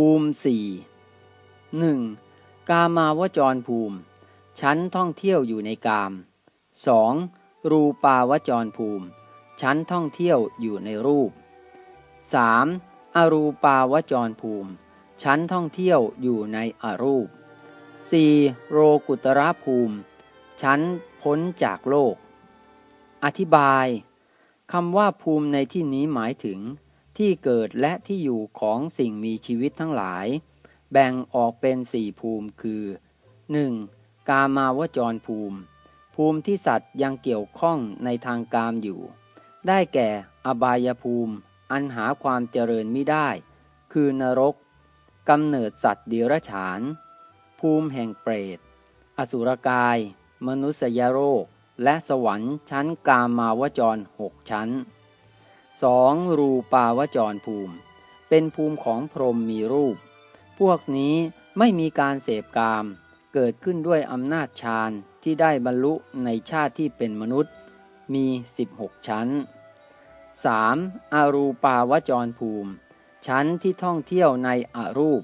ภูมิสี่หนึ่งกามาวจรภูมิ ชั้นท่องเที่ยวอยู่ในกาม 2. รูปาวจรภูมิ ชั้นท่องเที่ยวอยู่ในรูป 3. อรูปาวจรภูมิ ชั้นท่องเที่ยวอยู่ในอรูป 4. โรกุตระภูมิ ชั้นพ้นจากโลก อธิบายคำว่าภูมิในที่นี้หมายถึง ที่เกิดและที่อยู่ของสิ่งมีชีวิตทั้งหลาย แบ่งออกเป็นสี่ภูมิคือ 1. กามาวจรภูมิ ภูมิที่สัตว์ยังเกี่ยวข้องในทางกามอยู่ ได้แก่อบายภูมิ อันหาความเจริญไม่ได้ คือนรกกำเนิดสัตว์เดรัจฉาน ภูมิแห่งเปรต อสุรกาย มนุษยโรค และสวรรค์ชั้นกามาวจรหกชั้น 2. รูปาวจรภูมิ เป็นภูมิของพรหมมีรูป พวกนี้ไม่มีการเสพกาม เกิดขึ้นด้วยอำนาจฌานที่ได้บรรลุในชาติที่เป็นมนุษย์ มี 16 ชั้น 3. อารูปาวจรภูมิ ชั้นที่ท่องเที่ยวในอรูป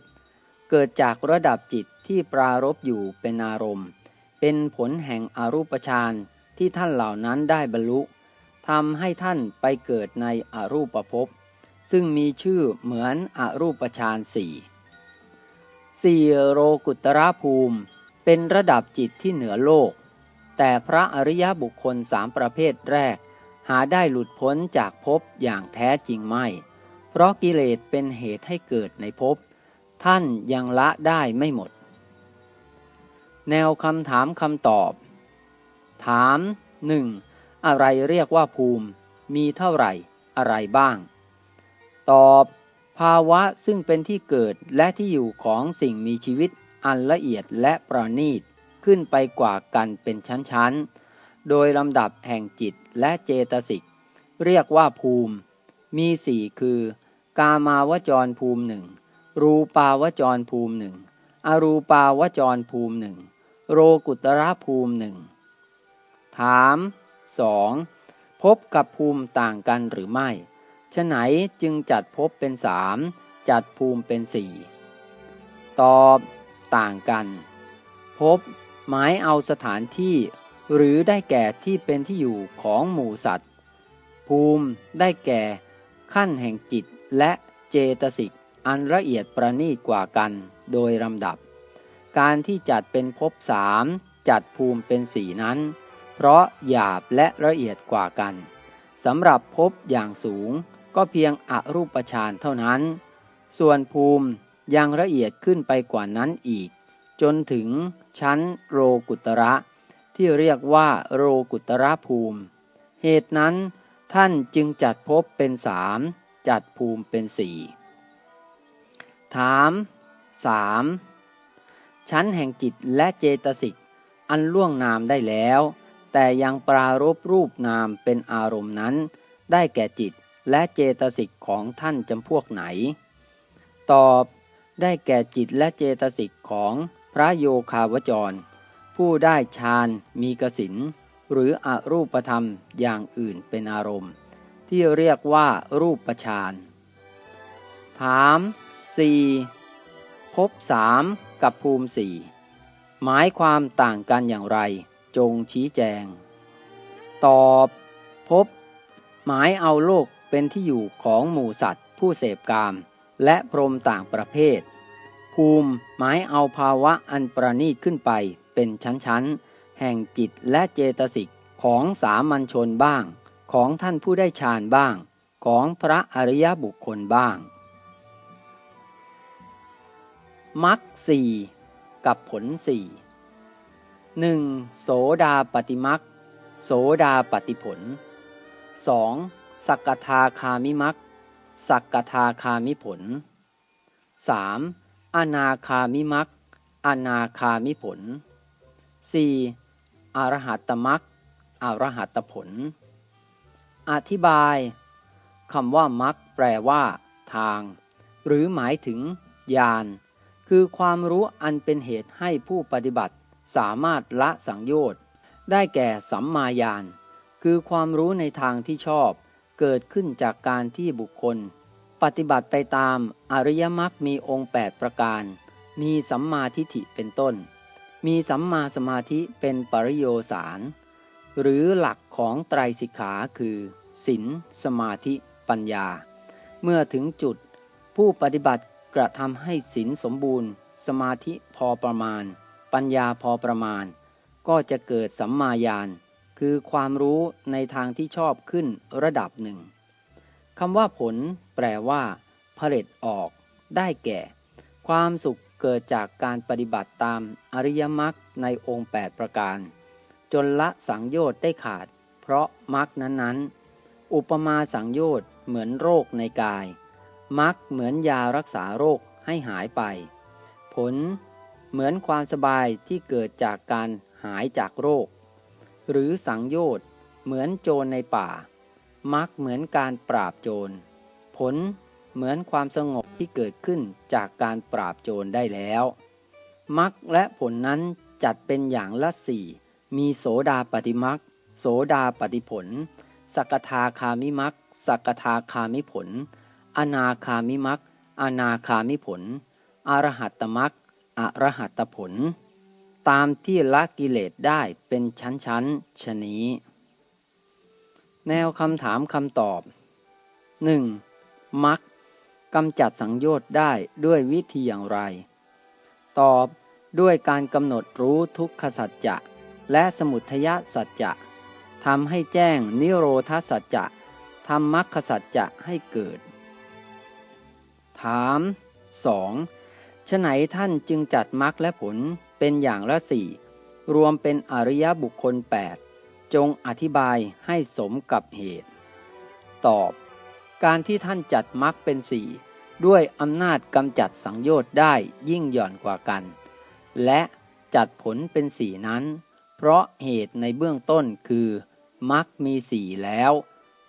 เกิดจากระดับจิตที่ปรารบอยู่เป็นอารมณ์ เป็นผลแห่งอรูปฌานที่ท่านเหล่านั้นได้บรรลุ ทำให้ท่านไปเกิดในอรูปภพ ซึ่งมีชื่อเหมือนอรูปฌานสี่สี่โรกุตระภูมิเป็นระดับจิตที่เหนือโลก แต่พระอริยบุคคลสามประเภทแรก หาได้หลุดพ้นจากภพอย่างแท้จริงไม่ เพราะกิเลสเป็นเหตุให้เกิดในภพ ท่านยังละได้ไม่หมด แนวคำถามคำตอบ ถามหนึ่ง อะไรเรียกว่าภูมิ มีเท่าไหร่อะไรบ้าง ตอบ ภาวะซึ่งเป็นที่เกิดและที่อยู่ของสิ่งมีชีวิตอันละเอียดและประณีต ขึ้นไปกว่ากันเป็นชั้นๆ โดยลำดับแห่งจิตและเจตสิก เรียกว่าภูมิ มีสี่คือ กามาวจรภูมิหนึ่งรูปาวจรภูมิหนึ่งอรูปาวจรภูมิหนึ่งโรกุตระภูมิหนึ่งถาม 2. พบกับภูมิต่างกันหรือไม่ฉะไหนจึงจัดพบเป็นสามจัดภูมิเป็นสี่ตอบต่างกัน พบหมายเอาสถานที่ หรือได้แก่ที่เป็นที่อยู่ของหมู่สัตว์ ภูมิได้แก่ขั้นแห่งจิตและเจตสิกอันละเอียดประณีตกว่ากันโดยลำดับ การที่จัดเป็นภพสามจัดภูมิเป็นสี่นั้น เพราะหยาบและละเอียดกว่ากันสำหรับพบอย่างสูงก็เพียงอรูปฌานเท่านั้น ส่วนภูมิยังละเอียดขึ้นไปกว่านั้นอีก จนถึงชั้นโรกุตระ ที่เรียกว่าโรกุตระภูมิ เหตุนั้นท่านจึงจัดพบเป็นสามจัดภูมิเป็นสี่ถามสามชั้นแห่งจิตและเจตสิกอันล่วงนามได้แล้ว แต่ยังปรารบรูปนามเป็นอารมณ์นั้น ได้แก่จิตและเจตสิกของท่านจำพวกไหน ตอบได้แก่จิตและเจตสิกของพระโยคาวจร ผู้ได้ฌานมีกสินหรืออรูปธรรมอย่างอื่นเป็นอารมณ์ ที่เรียกว่ารูปฌานถาม 4. พบสามกับภูมิสี่หมายความต่างกันอย่างไร จงชี้แจง ตอบพบ หมายเอาโลกเป็นที่อยู่ของหมู่สัตว์ ผู้เสพกาม และพรมต่างประเภท ภูมิหมายเอาภาวะอันประณีตขึ้นไปเป็นชั้นๆ แห่งจิตและเจตสิกของสามัญชนบ้าง ของท่านผู้ได้ฌานบ้าง ของพระอริยบุคคลบ้างมักสี่กับผลสี่ หนึ่งโสดาปฏิมักโสดาปฏิผล 2. สักกทาคามิมักสักกทาคามิผล 3. อนาคามิมักอนาคามิผล 4. อรหัตมักอรหัตผล อธิบายคำว่ามักแปลว่า ทาง หรือหมายถึงญาณคือความรู้อันเป็นเหตุให้ผู้ปฏิบัติ สามารถละสังโยชน์ได้แก่สัมมาญาณคือความรู้ในทางที่ชอบ เกิดขึ้นจากการที่บุคคล ปฏิบัติไปตามอริยมรรคมีองค์ 8 ประการ มีสัมมาทิฏฐิเป็นต้น มีสัมมาสมาธิเป็นปริโยสาร หรือหลักของไตรสิกขาคือศีลสมาธิ ปัญญา เมื่อถึงจุด ผู้ปฏิบัติกระทำให้ศีลสมบูรณ์ สมาธิพอประมาณ ปัญญาพอประมาณ ก็จะเกิดสัมมาญาณคือความรู้ในทางที่ชอบขึ้นระดับหนึ่งคำว่าผลแปลว่าผลิตออก ได้แก่ ความสุขเกิดจากการปฏิบัติตามอริยมรรคในองค์ 8 ประการ จนละสังโยชน์ได้ขาด เพราะมรรคนั้นๆ อุปมาสังโยชน์เหมือนโรคในกายมรรคเหมือนยารักษาโรคให้หายไป ผล เหมือนความสบายที่เกิดจากการหายจากโรค หรือสังโยชน์เหมือนโจรในป่า มักเหมือนการปราบโจร ผลเหมือนความสงบที่เกิดขึ้นจากการปราบโจรได้แล้ว มักและผลนั้นจัดเป็นอย่างละสี่มีโสดาปฏิมักโสดาปฏิผล สกทาคามิมักสกทาคามิผล อนาคามิมักอนาคามิผล อรหัตตมัก อรหัตผล ตามที่ละกิเลสได้เป็นชั้นๆชนี้ แนวคำถามคำตอบ 1. มักกำจัดสังโยชน์ได้ด้วยวิธีอย่างไร ตอบด้วยการกำหนดรู้ทุกขสัจจะและสมุทยสัจจะทำให้แจ้งนิโรธสัจจะทำมรรคสัจจะให้เกิด ถาม 2. ฉไหนท่านจึงจัดมรรคและผลเป็นอย่างละสี่รวมเป็นอริยบุคคล 8 จงอธิบายให้สมกับเหตุ ตอบ การที่ท่านจัดมรรคเป็นสี่ด้วยอำนาจกำจัดสังโยชน์ได้ยิ่งหย่อนกว่ากัน และจัดผลเป็นสี่นั้น เพราะเหตุในเบื้องต้นคือมรรคมีสี่แล้ว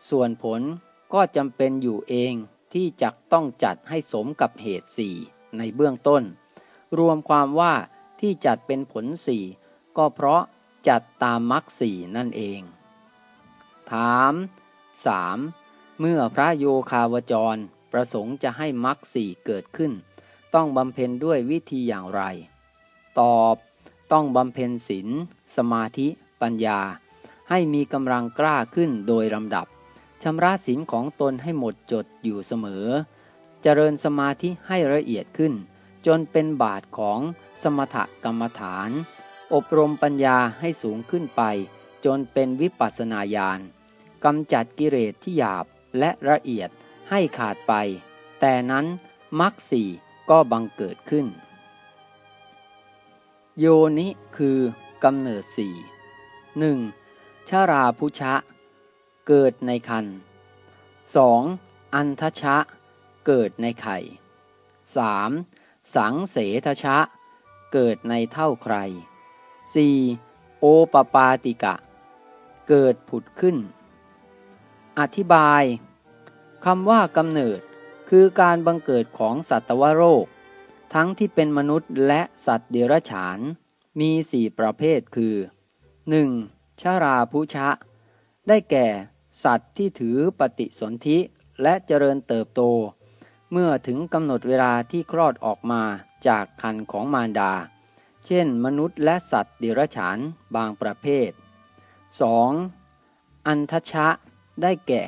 ส่วนผลก็จำเป็นอยู่เองที่จะต้องจัดให้สมกับเหตุสี่ ในเบื้องต้น รวมความว่าที่จัดเป็นผลสี่ก็เพราะจัดตามมรรคสี่นั่นเอง ถาม 3. เมื่อพระโยคาวจรประสงค์จะให้มรรคสี่เกิดขึ้น ต้องบำเพ็ญด้วยวิธีอย่างไร ตอบ ต้องบำเพ็ญศีลสมาธิ ปัญญา ให้มีกำลังกล้าขึ้นโดยลำดับชำระศีลของตนให้หมดจดอยู่เสมอ เจริญสมาธิให้ละเอียดขึ้น จนเป็นบาทของสมถกรรมฐาน อบรมปัญญาให้สูงขึ้นไป จนเป็นวิปัสสนาญาณกำจัดกิเลสที่หยาบและละเอียดให้ขาดไป แต่นั้นมรรคสี่ก็บังเกิดขึ้น โยนิคือกำเนิดสี่หนึ่งชาราพุชะ เกิดในคันสองอันทชะ เกิดในไข่สามสังเสทชะ เกิดในเท่าใครสี่โอปปาติกะ เกิดผุดขึ้น อธิบายคำว่ากำเนิดคือการบังเกิดของสัตวโรค ทั้งที่เป็นมนุษย์และสัตว์เดรัจฉาน มีสี่ประเภทคือ 1. ชาราพุชะ ได้แก่ สัตว์ที่ถือปฏิสนธิและเจริญเติบโต เมื่อถึงกำหนดเวลาที่คลอดออกมาจากคันของมารดา เช่น มนุษย์และสัตว์เดรัจฉานบางประเภท 2. อันทชะ ได้แก่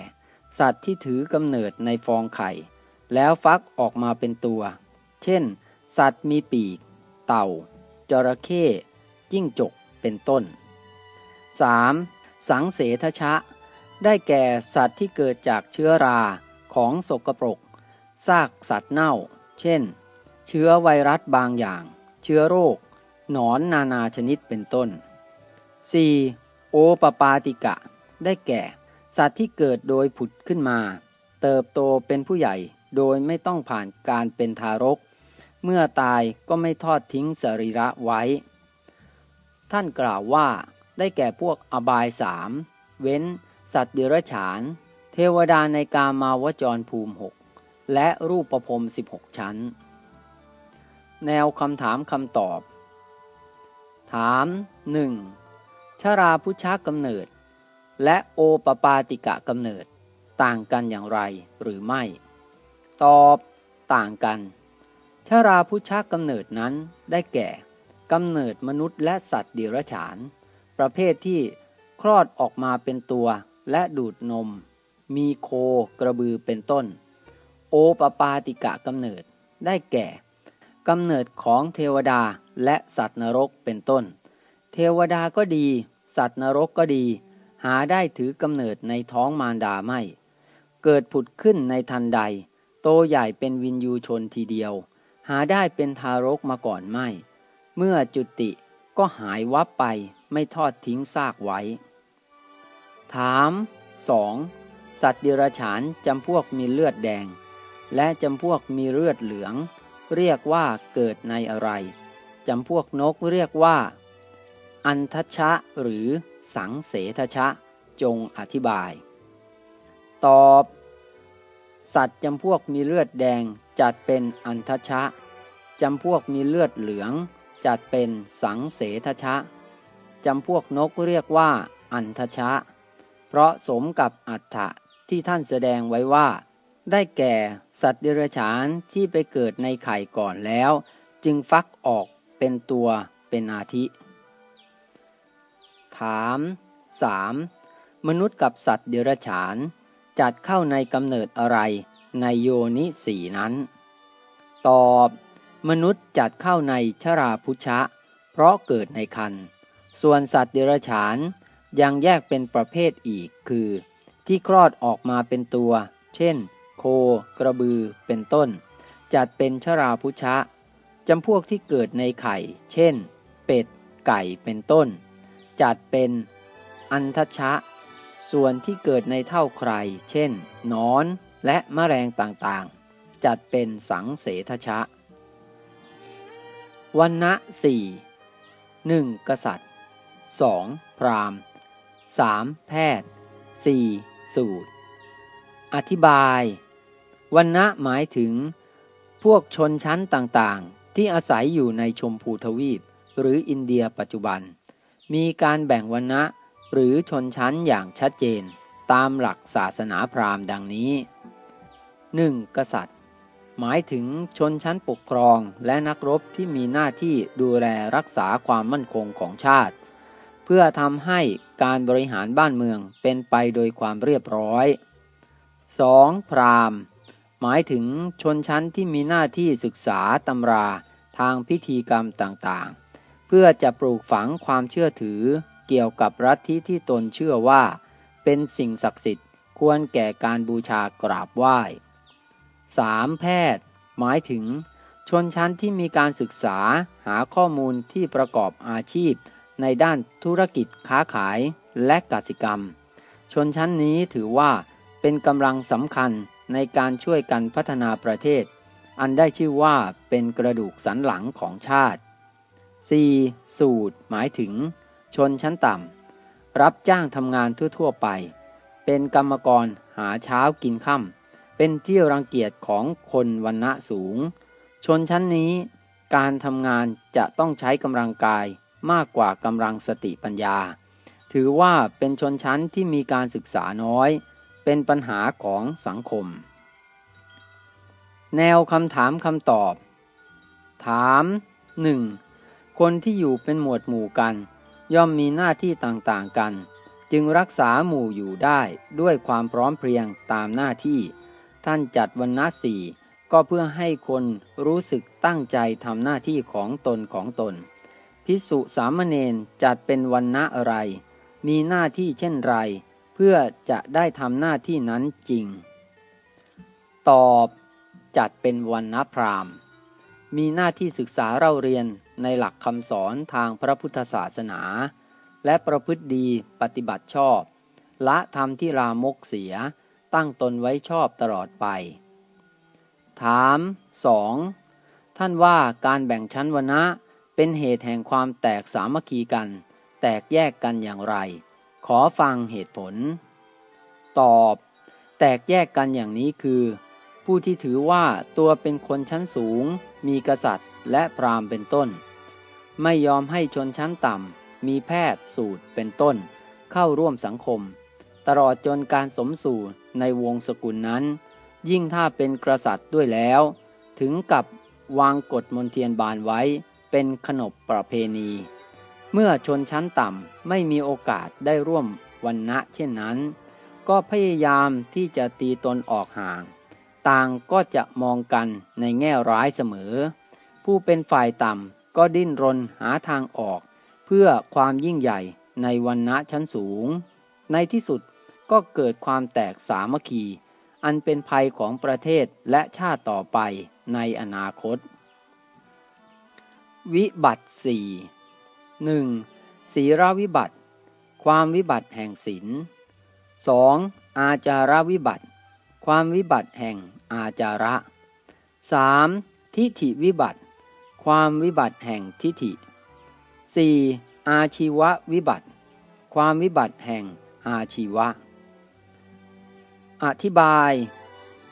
สัตว์ที่ถือกำเนิดในฟองไข่ แล้วฟักออกมาเป็นตัว เช่น สัตว์มีปีก เต่า จระเข้ จิ้งจก เป็นต้น 3. สังเสทชะ ได้แก่สัตว์ที่เกิดจากเชื้อราของสกปรก ซากสัตว์เน่า เช่น เชื้อไวรัสบางอย่าง เชื้อโรค หนอนนานาชนิดเป็นต้น 4. โอปปาติกะ ได้แก่ สัตว์ที่เกิดโดยผุดขึ้นมา เติบโตเป็นผู้ใหญ่โดยไม่ต้องผ่านการเป็นทารก เมื่อตายก็ไม่ทอดทิ้งสรีระไว้ ท่านกล่าวว่าได้แก่พวกอบายสาม เว้น สัตว์เดรัจฉาน เทวดาในกามาวจรภูมิหก และรูปประพรมสิบหกชั้น แนวคำถามคำตอบ ถามหนึ่งชาราพุชากำเนิด และโอปปาติกะกำเนิด ต่างกันอย่างไรหรือไม่ ตอบต่างกันชาราพุชากำเนิดนั้นได้แก่กำเนิดมนุษย์และสัตว์เดรัจฉาน ประเภทที่คลอดออกมาเป็นตัวและดูดนม มีโคกระบือเป็นต้น ปปาติกะกำเนิด ได้แก่กำเนิดของเทวดาและสัตว์นรกเป็นต้น เทวดาก็ดี สัตว์นรกก็ดี หาได้ถือกำเนิดในท้องมารดาไม่ เกิดผุดขึ้นในทันใด โตใหญ่เป็นวินยูชนทีเดียว หาได้เป็นทารกมาก่อนไม่ เมื่อจุติก็หายวับไปไม่ทอดทิ้งซากไว้ ถาม 2. สัตว์เดรัจฉานจำพวกมีเลือดแดง และจำพวกมีเลือดเหลือง เรียกว่าเกิดในอะไร จำพวกนกเรียกว่า อันทัชะหรือสังเสทชะ จงอธิบาย ตอบ สัตว์จำพวกมีเลือดแดงจัดเป็นอันทัชชะ จำพวกมีเลือดเหลือง จัดเป็นสังเสทชะ จำพวกนกเรียกว่า อันทชะ เพราะสมกับอัฏฐะที่ท่านแสดงไว้ว่า ได้แก่สัตว์เดรัจฉานที่ไปเกิดในไข่ก่อนแล้ว จึงฟักออกเป็นตัวเป็นอาทิ ถาม 3. มนุษย์กับสัตว์เดรัจฉาน จัดเข้าในกำเนิดอะไรในโยนิสีนั้น ตอบ มนุษย์จัดเข้าในชราพุชะ เพราะเกิดในคัน ส่วนสัตว์เดรัจฉานยังแยกเป็นประเภทอีกคือ ที่คลอดออกมาเป็นตัว เช่น โค กระบือ เป็นต้น จัดเป็นชราพุชะจำพวกที่เกิดในไข่ เช่น เป็ด ไก่เป็นต้น จัดเป็นอันทชะ ส่วนที่เกิดในเท่าใคร เช่นนอนและมแมลงต่างๆ จัดเป็นสังเสทชะวันนะสี่หนึ่งกษัตริย์ 2. พราหมณ์ 3. แพทย์ 4. สูตร อธิบาย วันนะหมายถึง พวกชนชั้นต่างๆ ที่อาศัยอยู่ในชมพูทวีป หรืออินเดียปัจจุบัน มีการแบ่งวันนะหรือชนชั้นอย่างชัดเจน ตามหลักศาสนาพราหมณ์ดังนี้ 1. กษัตริย์ หมายถึงชนชั้นปกครองและนักรบที่มีหน้าที่ดูแลรักษาความมั่นคงของชาติ เพื่อทำให้การบริหารบ้านเมืองเป็นไปโดยความเรียบร้อย 2. พราหมณ์ มายถึงชนชั้นที่มีหน้าที่ศึกษาตำราทางพิธีกรรมต่างๆ เพื่อจะปลูกฝังความเชื่อถือเกี่ยวกับรัฐที่ที่ตนเชื่อว่า เป็นสิ่งศักดิ์สิทธิ์ควรแก่การบูชากราบไหว้ 3. แพทย์ หมายถึง ชนชั้นที่มีการศึกษาหาข้อมูลที่ประกอบอาชีพ ในด้านธุรกิจค้าขายและกสิกรรม ชนชั้นนี้ถือว่าเป็นกำลังสำคัญ ในการช่วยกันพัฒนาประเทศ อันได้ชื่อว่าเป็นกระดูกสันหลังของชาติ 4. สูตร หมายถึง ชนชั้นต่ำ รับจ้างทำงานทั่ว ๆ ไป เป็นกรรมกรหาเช้ากินค่ำเป็นที่รังเกียจของคนวันณะสูง ชนชั้นนี้ การทำงานจะต้องใช้กำลังกายมากกว่ากำลังสติปัญญา ถือว่าเป็นชนชั้นที่มีการศึกษาน้อย เป็นปัญหาของสังคม แนวคำถามคำตอบ ถาม 1. คนที่อยู่เป็นหมวดหมู่กัน ย่อมมีหน้าที่ต่างๆกัน จึงรักษาหมู่อยู่ได้ด้วยความพร้อมเพรียงตามหน้าที่ ท่านจัดวันนะสี่ก็เพื่อให้คนรู้สึกตั้งใจทำหน้าที่ของตนของตน พิสุสามเณรจัดเป็นวันนะอะไร มีหน้าที่เช่นไร เพื่อจะได้ทำหน้าที่นั้นจริง ตอบจัดเป็นวันนะพราหมณ์ มีหน้าที่ศึกษาเราเรียนในหลักคำสอนทางพระพุทธศาสนา และประพฤติดีปฏิบัติชอบ ละธรรมที่ลามกเสียตั้งตนไว้ชอบตลอดไป ถาม 2. ท่านว่าการแบ่งชั้นวรรณะเป็นเหตุแห่งความแตกสามัคคีกัน แตกแยกกันอย่างไร ขอฟังเหตุผล ตอบ แตกแยกกันอย่างนี้คือ ผู้ที่ถือว่าตัวเป็นคนชั้นสูง มีกษัตริย์และพราหมณ์เป็นต้น ไม่ยอมให้ชนชั้นต่ำ มีแพทย์สูตรเป็นต้น เข้าร่วมสังคม ตลอดจนการสมสู่ในวงสกุลนั้น ยิ่งถ้าเป็นกษัตริย์ด้วยแล้ว ถึงกับวางกฎมนเทียนบานไว้เป็นขนบประเพณี เมื่อชนชั้นต่ำไม่มีโอกาสได้ร่วมวันณะเช่นนั้น ก็พยายามที่จะตีตนออกห่าง ต่างก็จะมองกันในแง่ร้ายเสมอ ผู้เป็นฝ่ายต่ำก็ดิ้นรนหาทางออก เพื่อความยิ่งใหญ่ในวันณะชั้นสูง ในที่สุดก็เกิดความแตกสามัคคี อันเป็นภัยของประเทศและชาติต่อไปในอนาคต วิบัติสี่ หนึ่งศีรวิบัติ ความวิบัติแห่งศีลสองอาจารวิบัติ ความวิบัติแห่งอาจาระสามทิฏฐิวิบัติ ความวิบัติแห่งทิฏฐิสี่อาชีววิบัติ ความวิบัติแห่งอาชีวะ อธิบาย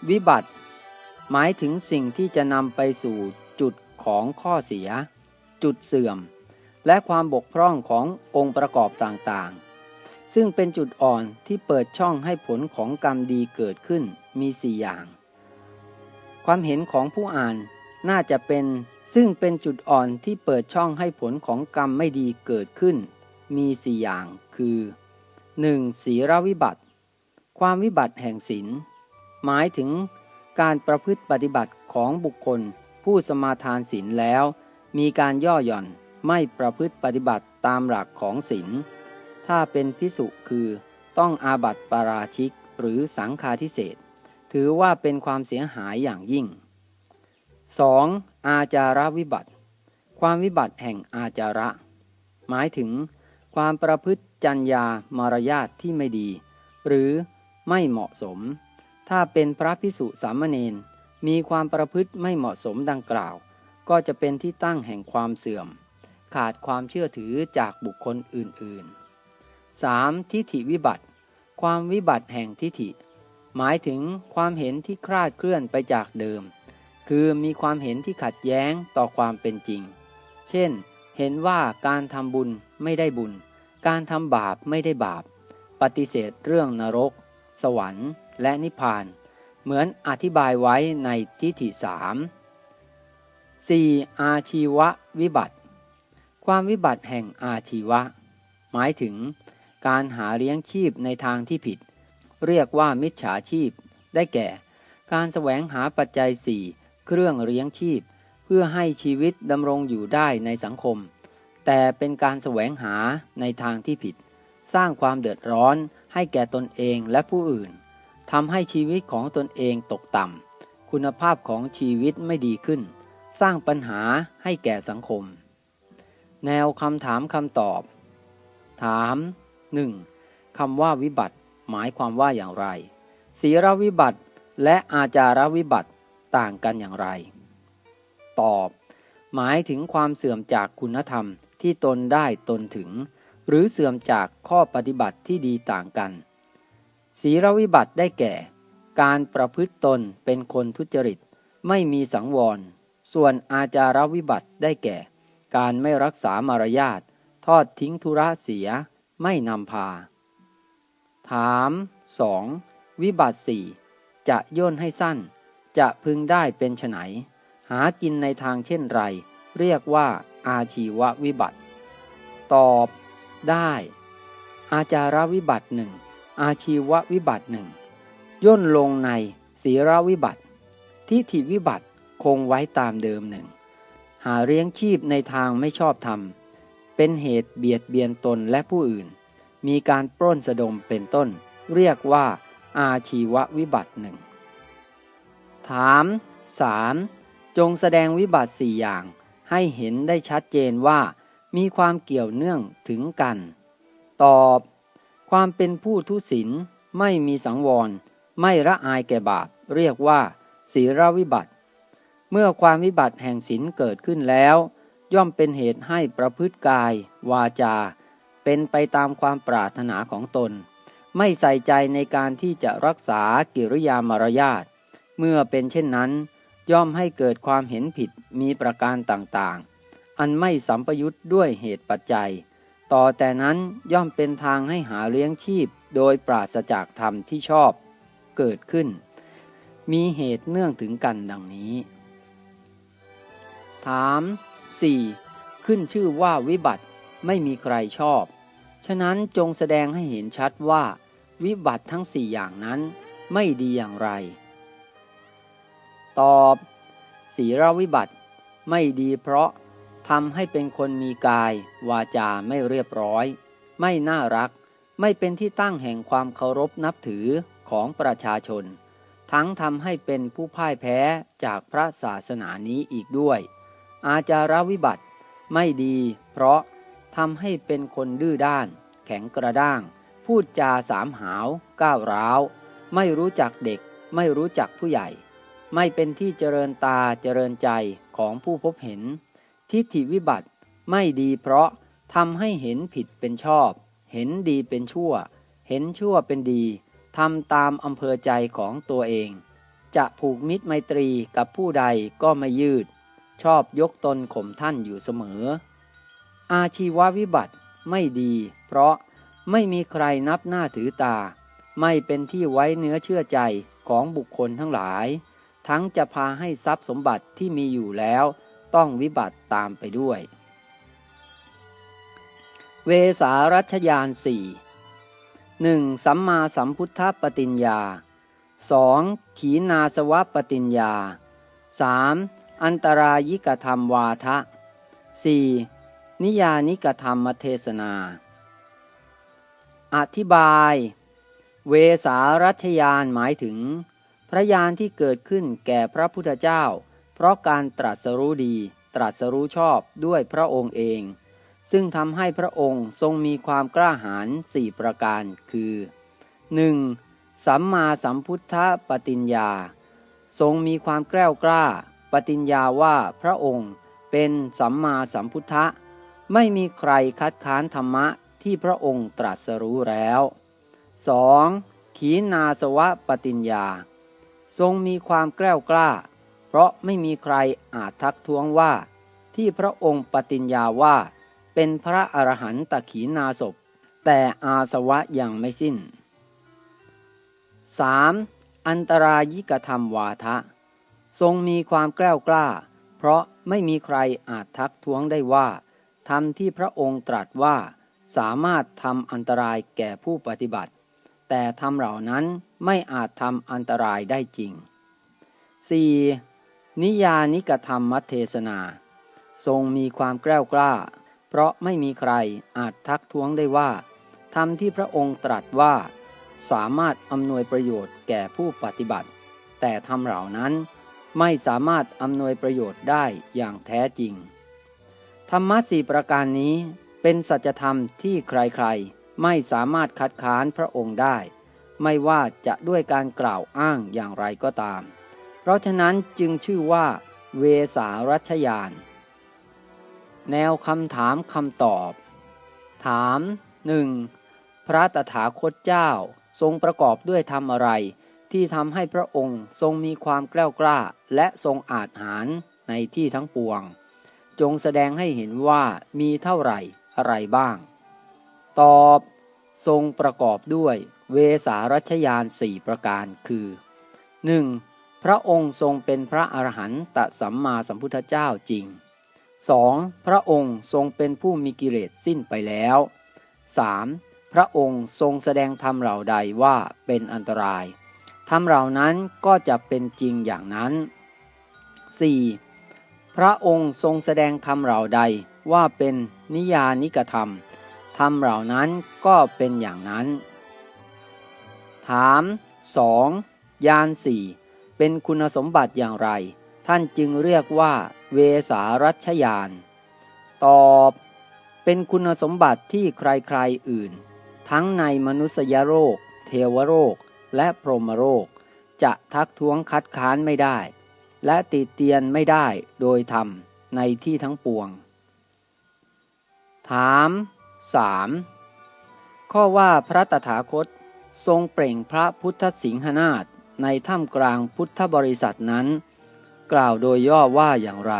วิบัติ หมายถึงสิ่งที่จะนำไปสู่จุดของข้อเสีย จุดเสื่อม และความบกพร่องขององค์ประกอบต่างๆ ซึ่งเป็นจุดอ่อนที่เปิดช่องให้ผลของกรรมดีเกิดขึ้นมีสี่อย่าง ความเห็นของผู้อ่านน่าจะเป็นซึ่งเป็นจุดอ่อนที่เปิดช่องให้ผลของกรรมไม่ดีเกิดขึ้น มีสี่อย่างคือ 1. ศีรวิบัติ ความวิบัติแห่งศีลหมายถึงการประพฤติปฏิบัติของบุคคลผู้สมาทานศีลแล้ว มีการย่อหย่อน ไม่ประพฤติปฏิบัติตามหลักของศีล ถ้าเป็นพิสุคือต้องอาบัติปาราชิกหรือสังฆาทิเศษถือว่าเป็นความเสียหายอย่างยิ่ง 2. อาจารวิบัติ ความวิบัติแห่งอาจาระ หมายถึง ความประพฤติจัญญามารยาทที่ไม่ดี หรือไม่เหมาะสม ถ้าเป็นพระพิสุสามเณรมีความประพฤติไม่เหมาะสมดังกล่าว ก็จะเป็นที่ตั้งแห่งความเสื่อม ขาดความเชื่อถือจากบุคคลอื่นๆ 3. ทิฏฐิวิบัติ ความวิบัติแห่งทิฏฐิ หมายถึงความเห็นที่คลาดเคลื่อนไปจากเดิม คือมีความเห็นที่ขัดแย้งต่อความเป็นจริง เช่น เห็นว่าการทำบุญไม่ได้บุญ การทำบาปไม่ได้บาป ปฏิเสธเรื่องนรก สวรรค์ และนิพพาน เหมือนอธิบายไว้ในทิฏฐิสาม 4. อาชีววิบัติ ความวิบัติแห่งอาชีวะ หมายถึงการหาเลี้ยงชีพในทางที่ผิด เรียกว่ามิจฉาชีพ ได้แก่ การแสวงหาปัจจัยสี่เครื่องเลี้ยงชีพ เพื่อให้ชีวิตดำรงอยู่ได้ในสังคม แต่เป็นการแสวงหาในทางที่ผิด สร้างความเดือดร้อนให้แก่ตนเองและผู้อื่นทำให้ชีวิตของตนเองตกต่ำคุณภาพของชีวิตไม่ดีขึ้น สร้างปัญหาให้แก่สังคม แนวคำถามคำตอบ ถาม 1. คำว่าวิบัติ หมายความว่าอย่างไร ศีรวิบัติและอาจารวิบัติต่างกันอย่างไร ตอบ หมายถึงความเสื่อมจากคุณธรรมที่ตนได้ตนถึง หรือเสื่อมจากข้อปฏิบัติที่ดีต่างกัน ศีรวิบัติได้แก่ การประพฤติตนเป็นคนทุจริต ไม่มีสังวร ส่วนอาจารวิบัติได้แก่ การไม่รักษามารยาททอดทิ้งธุระเสียไม่นำพา ถาม 2. วิบัติสี่จะย่นให้สั้น จะพึงได้เป็นไฉนหากินในทางเช่นไร เรียกว่าอาชีววิบัติ ตอบได้ อาจารวิบัติหนึ่งอาชีววิบัติหนึ่งย่นลงในศีรวิบัติทิฏฐิวิบัติคงไว้ตามเดิมหนึ่ง หาเลี้ยงชีพในทางไม่ชอบธรรม เป็นเหตุเบียดเบียนตนและผู้อื่น มีการปล้นสะดมเป็นต้น เรียกว่าอาชีววิบัติหนึ่งถาม 3. จงแสดงวิบัติสี่อย่าง ให้เห็นได้ชัดเจนว่า มีความเกี่ยวเนื่องถึงกัน ตอบ ความเป็นผู้ทุศิลไม่มีสังวร ไม่ละอายแก่บาป เรียกว่าศีรวิบัติ เมื่อความวิบัติแห่งศีลเกิดขึ้นแล้ว ย่อมเป็นเหตุให้ประพฤติกาย วาจา เป็นไปตามความปรารถนาของตน ไม่ใส่ใจในการที่จะรักษากิริยามารยาทเมื่อเป็นเช่นนั้น ย่อมให้เกิดความเห็นผิดมีประการต่างๆ อันไม่สัมปยุทธ์ด้วยเหตุปัจจัย ต่อแต่นั้นย่อมเป็นทางให้หาเลี้ยงชีพ โดยปราศจากธรรมที่ชอบ เกิดขึ้น มีเหตุเนื่องถึงกันดังนี้ ถาม 4. ขึ้นชื่อว่าวิบัติไม่มีใครชอบ ฉะนั้นจงแสดงให้เห็นชัดว่า วิบัติทั้งสี่อย่างนั้นไม่ดีอย่างไร ตอบศีลวิบัติไม่ดีเพราะทำให้เป็นคนมีกาย วาจาไม่เรียบร้อย ไม่น่ารัก ไม่เป็นที่ตั้งแห่งความเคารพนับถือของประชาชน ทั้งทำให้เป็นผู้พ่ายแพ้จากพระศาสนานี้อีกด้วย อาจารวิบัติ ไม่ดี เพราะทำให้เป็นคนดื้อด้าน แข็งกระด้าง พูดจาสามหาว ก้าวร้าว ไม่รู้จักเด็ก ไม่รู้จักผู้ใหญ่ ไม่เป็นที่เจริญตาเจริญใจของผู้พบเห็น ทิฏฐิวิบัติไม่ดีเพราะทำให้เห็นผิดเป็นชอบ เห็นดีเป็นชั่ว เห็นชั่วเป็นดีทำตามอำเภอใจของตัวเอง จะผูกมิตรไมตรีกับผู้ใดก็ไม่ยืด ชอบยกตนข่มท่านอยู่เสมอ อาชีววิบัติไม่ดี เพราะไม่มีใครนับหน้าถือตา ไม่เป็นที่ไว้เนื้อเชื่อใจของบุคคลทั้งหลาย ทั้งจะพาให้ทรัพย์สมบัติที่มีอยู่แล้ว ต้องวิบัติตามไปด้วย เวสารัชยานสี่หนึ่งสัมมาสัมพุทธปฏิญญาสองขีนาสวะปฏิญญาสาม อันตรายิกธรรมวาทะสี่นิยานิกธรรมเทศนา อธิบาย เวสารัชยานหมายถึง พระยานที่เกิดขึ้นแก่พระพุทธเจ้า เพราะการตรัสรู้ดี ตรัสรู้ชอบด้วยพระองค์เอง ซึ่งทำให้พระองค์ทรงมีความกล้าหาญสี่ประการคือ 1. สัมมาสัมพุทธปฏิญญา ทรงมีความแกล้วกล้า ปฏิญญาว่าพระองค์เป็นสัมมาสัมพุทธะ ไม่มีใครคัดค้านธรรมะที่พระองค์ตรัสรู้แล้ว 2. ขีนาสวะปฏิญญา ทรงมีความแกล้วกล้า เพราะไม่มีใครอาจทักท้วงว่า ที่พระองค์ปฏิญญาว่า เป็นพระอรหันตขีนาศพ แต่อาสวะยังไม่สิ้น 3. อันตรายิกธรรมวาทะ ทรงมีความกล้วกล้า เพราะไม่มีใครอาจทักท้วงได้ว่าธรรมที่พระองค์ตรัสว่าสามารถทำอันตรายแก่ผู้ปฏิบัติ แต่ธรรมเหล่านั้นไม่อาจทำอันตรายได้จริง 4. นิยานิกธรรมมัเทศนา ทรงมีความกล้วกล้า เพราะไม่มีใครอาจทักท้วงได้ว่าธรรมที่พระองค์ตรัสว่า สามารถอำนวยประโยชน์แก่ผู้ปฏิบัติ แต่ธรรมเหล่านั้น ไม่สามารถอำนวยประโยชน์ได้อย่างแท้จริง ธรรมะสี่ประการนี้เป็นสัจธรรมที่ใครๆ ไม่สามารถคัดค้านพระองค์ได้ ไม่ว่าจะด้วยการกล่าวอ้างอย่างไรก็ตาม เพราะฉะนั้นจึงชื่อว่า เวสารัชยาน แนวคำถามคำตอบ ถามหนึ่งพระตถาคตเจ้าทรงประกอบด้วยธรรมอะไร ที่ทำให้พระองค์ทรงมีความแกล้วกล้า และทรงอาจหารในที่ทั้งปวง จงแสดงให้เห็นว่ามีเท่าไหร่อะไรบ้าง ตอบทรงประกอบด้วยเวสารัชยานสี่ประการคือ 1. พระองค์ทรงเป็นพระอรหันตสัมมาสัมพุทธเจ้าจริง 2. พระองค์ทรงเป็นผู้มีกิเลสสิ้นไปแล้ว 3. พระองค์ทรงแสดงธรรมเหล่าใดว่าเป็นอันตราย ธรรมเหล่านั้นก็จะเป็นจริงอย่างนั้น 4. พระองค์ทรงแสดงธรรมเหล่าใดว่าเป็นนิยานิกธรรม ธรรมเหล่านั้นก็เป็นอย่างนั้น ถาม 2. ยานสี่เป็นคุณสมบัติอย่างไร ท่านจึงเรียกว่าเวสารัชยาน ตอบ เป็นคุณสมบัติที่ใครๆอื่น ทั้งในมนุษยโรคเทวโรค และพรหมโรคจะทักท้วงคัดค้านไม่ได้ และติเตียนไม่ได้โดยธรรมในที่ทั้งปวง ถาม 3. ข้อว่าพระตถาคตทรงเปล่งพระพุทธสิงหนาฏในถ้ำกลางพุทธบริษัทนั้น กล่าวโดยย่อว่าอย่างไร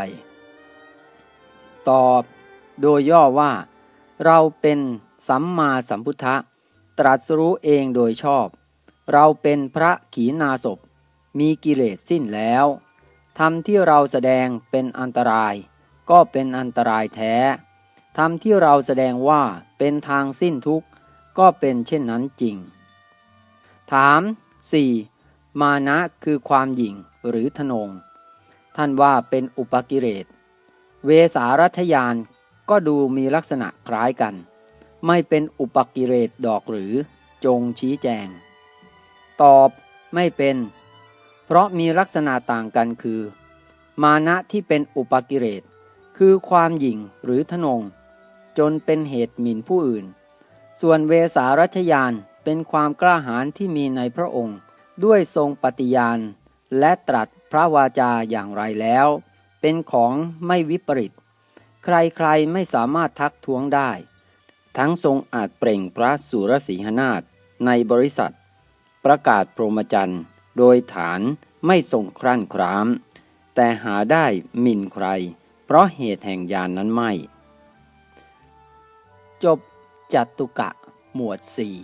ตอบโดยย่อว่า เราเป็นสัมมาสัมพุทธะตรัสรู้เองโดยชอบ เราเป็นพระขีณาศพมีกิเลสสิ้นแล้วธรรมที่เราแสดงเป็นอันตราย ก็เป็นอันตรายแท้ธรรมที่เราแสดงว่าเป็นทางสิ้นทุกข์ ก็เป็นเช่นนั้นจริง ถาม 4. มานะคือความหยิ่งหรือทนง ท่านว่าเป็นอุปกิเลสเวสารัชยานก็ดูมีลักษณะคล้ายกัน ไม่เป็นอุปกิเลสดอกหรือจงชี้แจง ตอบไม่เป็น เพราะมีลักษณะต่างกันคือ มานะที่เป็นอุปกิเลสคือความหยิ่งหรือทนง จนเป็นเหตุหมิ่นผู้อื่น ส่วนเวสารัชยานเป็นความกล้าหาญที่มีในพระองค์ ด้วยทรงปฏิญาณ และตรัสพระวาจาอย่างไรแล้ว เป็นของไม่วิปริต ใครๆไม่สามารถทักท้วงได้ ทั้งทรงอาจเปล่งพระสุรสีหนาฏในบริษัท ประกาศพรหมจรรย์โดยฐานไม่ทรงครั่นคราม แต่หาได้หมิ่นใคร เพราะเหตุแห่งยานนั้นไม่ จบจัตุกะหมวดสี่